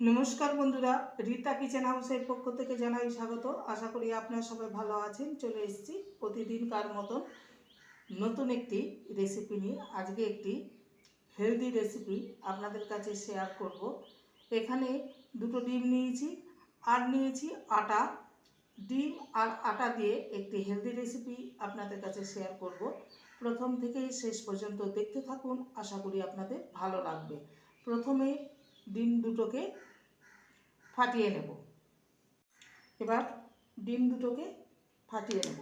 নমস্কার বন্ধুরা, রীতা কিচেন হাউসের পক্ষ থেকে জানাই স্বাগত। আশা করি আপনারা সবাই ভালো আছেন। চলে এসেছি প্রতিদিনকার মতন নতুন একটি রেসিপি নিয়ে। আজকে একটি হেলদি রেসিপি আপনাদের কাছে শেয়ার করব। এখানে দুটো ডিম নিয়েছি, আর নিয়েছি আটা। ডিম আর আটা দিয়ে একটি হেলদি রেসিপি আপনাদের কাছে শেয়ার করব। প্রথম থেকেই শেষ পর্যন্ত দেখতে থাকুন। আশা করি আপনাদের ভালো লাগবে। প্রথমে ডিম দুটোকে ফাটিয়ে নেব। এবার ডিম দুটোকে ফাটিয়ে নেব।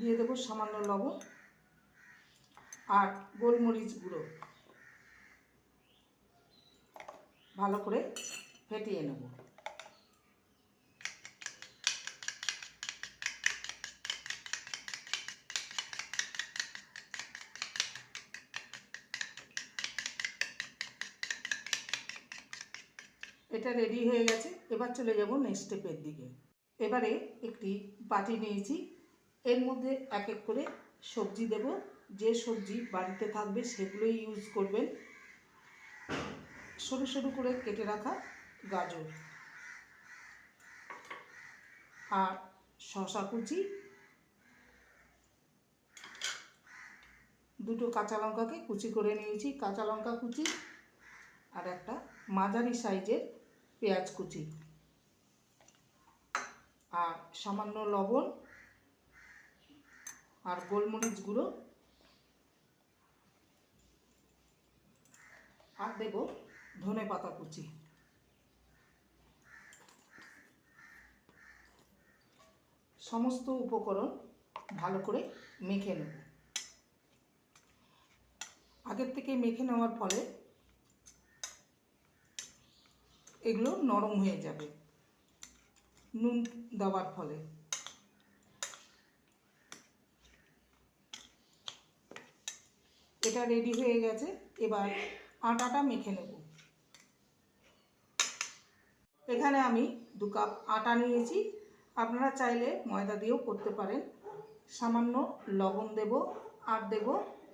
দিয়ে দেবো সামান্য লবণ আর গোলমরিচ গুঁড়ো। ভালো করে ফেটিয়ে নেব। এটা রেডি হয়ে গেছে। এবার চলে যাব নেক্সট স্টেপের দিকে। এবারে একটি বাটি নিয়েছি। এর মধ্যে এক এক করে সবজি দেব। যে সবজি বাড়িতে থাকবে সেগুলোই ইউজ করবেন। সরু সরু করে কেটে রাখা গাজর আর শশা কুচি। দুটো কাঁচা লঙ্কাকে কুচি করে নিয়েছি। কাঁচা লঙ্কা কুচি আর একটা মাঝারি সাইজের পেঁয়াজ কুচি। আর সামান্য লবণ আর গোলমরিচ গুঁড়ো। আর দেব ধনে পাতা কুচি। সমস্ত উপকরণ ভালো করে মেখে নেব। আগের থেকে মেখে নেওয়ার ফলে এগুলো নরম হয়ে যাবে। নুন দেওয়ার ফলে। এটা রেডি হয়ে গেছে, এবার আটাটা মেখে নেব। এখানে আমি দু কাপ আটা নিয়েছি। আপনারা চাইলে ময়দা দিয়েও করতে পারেন। সামান্য লবণ দেব, আর দেব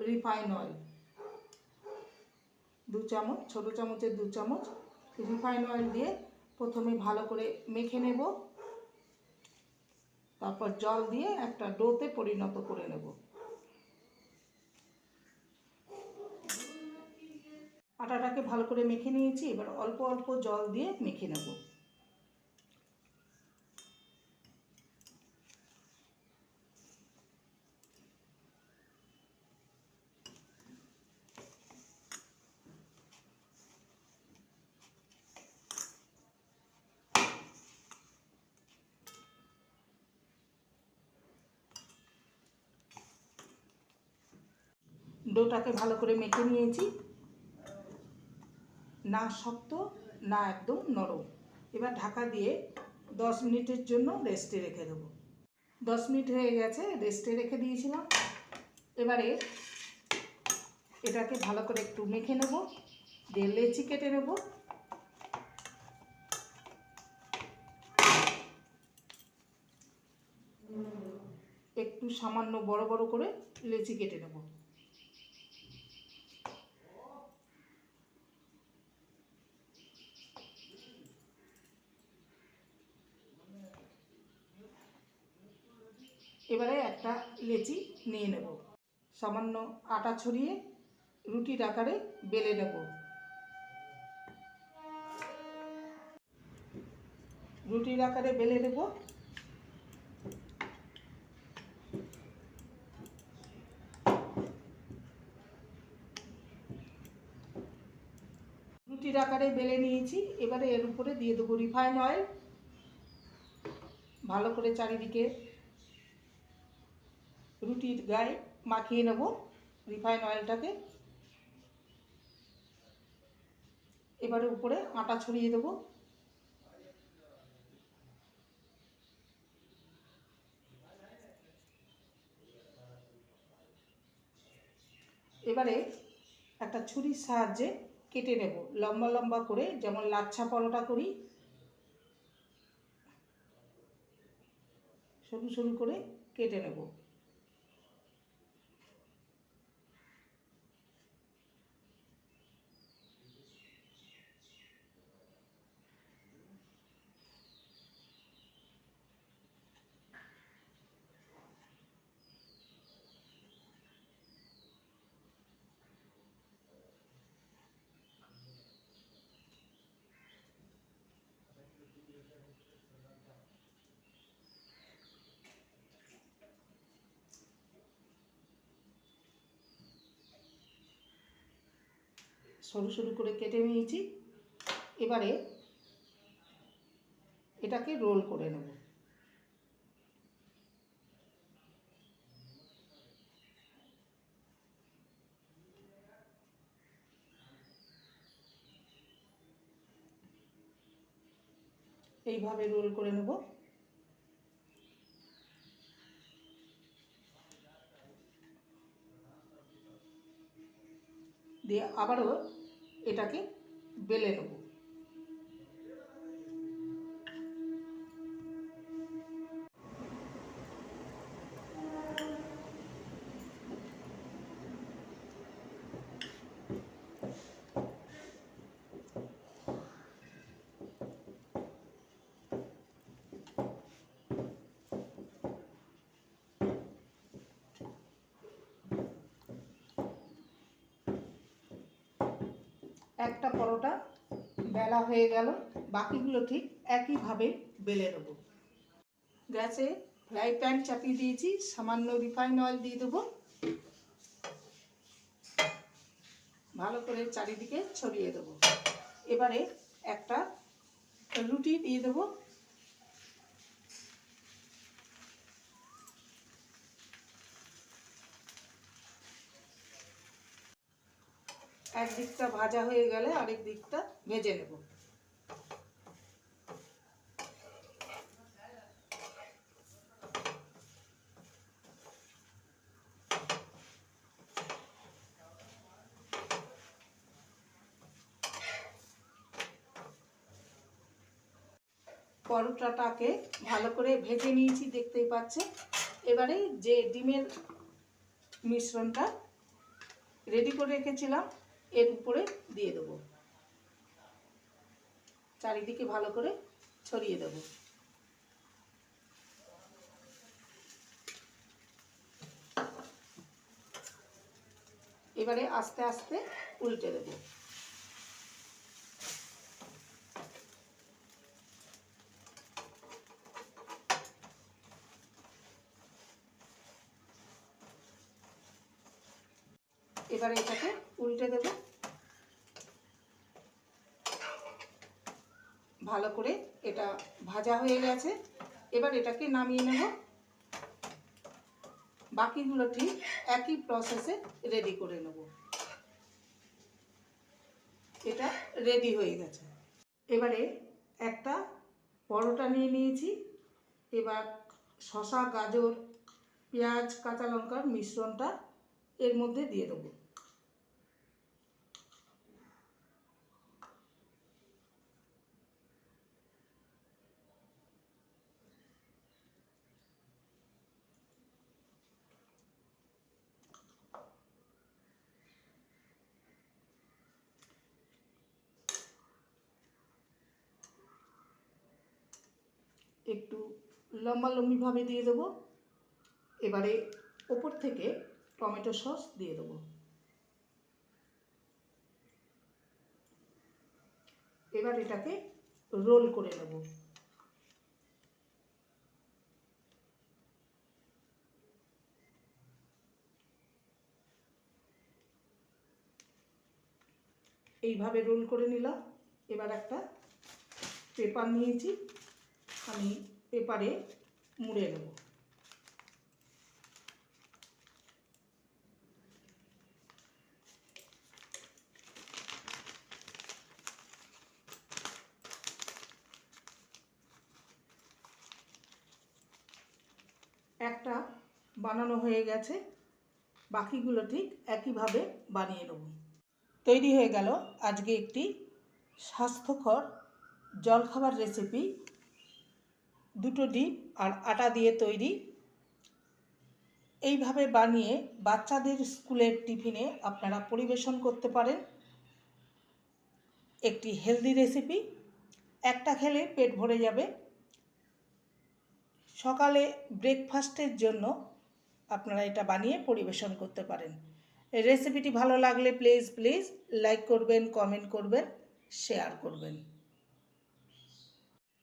রিফাইন অয়েল দু চামচ, ছোটো চামচের দু চামচ রিফাইন অয়েল দিয়ে প্রথমে ভালো করে মেখে নেব। তারপর জল দিয়ে একটা ডোতে পরিণত করে নেব। আটাটাকে ভালো করে মেখে নিয়েছি, এবার অল্প অল্প জল দিয়ে মেখে নেব। ডোটাকে ভালো করে মেখে নিয়েছি। না শক্ত, না একদম নরম। এবার ঢাকা দিয়ে দশ মিনিটের জন্য রেস্টে রেখে দেবো। দশ মিনিট হয়ে গেছে, রেস্টে রেখে দিয়েছিলাম। এবারে এটাকে ভালো করে একটু মেখে নেব। দিয়ে লেচি কেটে নেব। একটু সামান্য বড় বড় করে লেচি কেটে নেব। এবারে একটা লেচি নিয়ে নেব। সামান্য আটা ছড়িয়ে রুটির আকারে বেলে নেব। রুটির আকারে বেলে নেব। রুটির আকারে বেলে নিয়েছি। এবারে এর উপরে দিয়ে দেবো রিফাইন অয়েল। ভালো করে চারিদিকে রুটির গায়ে মাখিয়ে নেব রিফাইন অয়েলটাকে। এবারে উপরে আটা ছড়িয়ে দেব। এবারে একটা ছুরির সাহায্যে কেটে নেব। লম্বা লম্বা করে যেমন লাচ্ছা পরোটা করি। সরু সরু করে কেটে নেব। সরু সরু করে কেটে নিয়েছি। এবারে এটাকে রোল করে নেব। এইভাবে রোল করে নেব। দিয়ে আবারও এটাকে বেলে নেব। একটা পরোটা, বেলা হয়ে গেল, বাকিগুলো ঠিক একইভাবে বেলে নেব। গ্যাসে ফ্রাই প্যান চাপিয়ে দিয়েছি, সামান্য রিফাইন অয়েল দিয়ে দেবো। ভালো করে চারিদিকে ছড়িয়ে দেবো। এবারে একটা রুটি দিয়ে দেবো। এক দিকটা ভাজা হয়ে গেলে আরেক দিকটা ভেজে নেব। পরোটাটাকে ভালো করে ভেজে নিয়েছি, দেখতেই পাচ্ছে এবারে যে ডিমের মিশ্রণটা রেডি করে রেখেছিলাম এর উপরে দিয়ে দেবো। চারিদিকে ভালো করে ছড়িয়ে দেবো। এবারে আস্তে আস্তে উল্টে দেবো। এবারে এটাকে উল্টে দেব। ভালো করে এটা ভাজা হয়ে গেছে। এবার এটাকে নামিয়ে নেব। বাকিগুলো ঠিক একই প্রসেসে রেডি করে নেব। এটা রেডি হয়ে গেছে। এবারে একটা পরোটা নিয়ে নিয়েছি। এবার শশা গাজর, পেঁয়াজ, কাঁচা লঙ্কার মিশ্রণটা এর মধ্যে দিয়ে দেবো। লম্বা লম্বিভাবে দিয়ে দেবো। এবারে ওপর থেকে টমেটো সস দিয়ে দেবো। এবার এটাকে রোল করে নেব। এইভাবে রোল করে নিলাম। এবার একটা পেপার নিয়েছি। আমি পেপারে মুড়ে নেব। একটা বানানো হয়ে গেছে, বাকিগুলো ঠিক একইভাবে বানিয়ে নেব। তৈরি হয়ে গেল আজকে একটি স্বাস্থ্যকর জলখাবার রেসিপি দুটো ডিম আর আটা দিয়ে তৈরি। এইভাবে বানিয়ে বাচ্চাদের স্কুলের টিফিনে আপনারা পরিবেশন করতে পারেন। একটি হেলদি রেসিপি। একটা খেলে পেট ভরে যাবে। সকালে ব্রেকফাস্টের জন্য আপনারা এটা বানিয়ে পরিবেশন করতে পারেন। রেসিপিটি ভালো লাগলে প্লিজ প্লিজ লাইক করবেন, কমেন্ট করবেন, শেয়ার করবেন।